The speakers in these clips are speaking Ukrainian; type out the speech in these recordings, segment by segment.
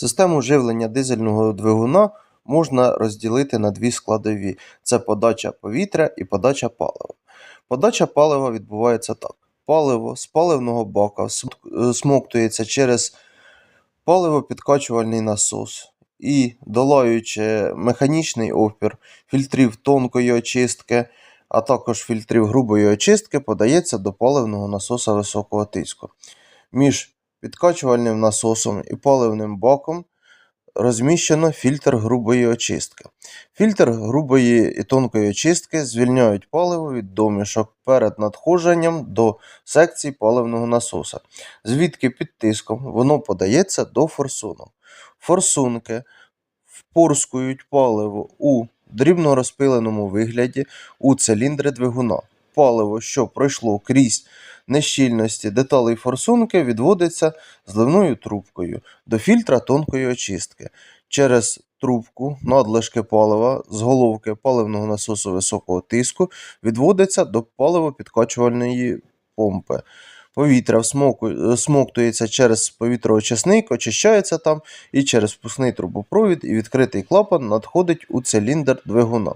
Систему живлення дизельного двигуна можна розділити на дві складові: це подача повітря і подача палива. Подача палива відбувається так: паливо з паливного бака е, смоктується через паливопідкачувальний насос і, долаючи механічний опір фільтрів тонкої очистки, а також фільтрів грубої очистки, подається до паливного насоса високого тиску. Між підкачувальним насосом і паливним баком розміщено фільтр грубої очистки. Фільтр грубої і тонкої очистки звільняють паливо від домішок перед надходженням до секції паливного насоса, звідки під тиском воно подається до форсунок. Форсунки впорскують паливо у дрібно розпиленому вигляді у циліндри двигуна. Паливо, що пройшло крізь нещільності деталей форсунки, відводиться зливною трубкою до фільтра тонкої очистки. Через трубку надлишки палива з головки паливного насосу високого тиску відводиться до паливопідкачувальної помпи. Повітря всмоку- смоктується через повітроочисник, очищається там і через впускний трубопровід і відкритий клапан надходить у циліндр двигуна.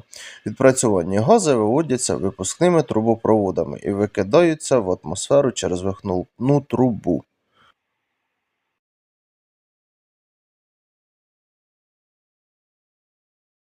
Відпрацьовані гази виводяться випускними трубопроводами і викидаються в атмосферу через вихнулну трубу.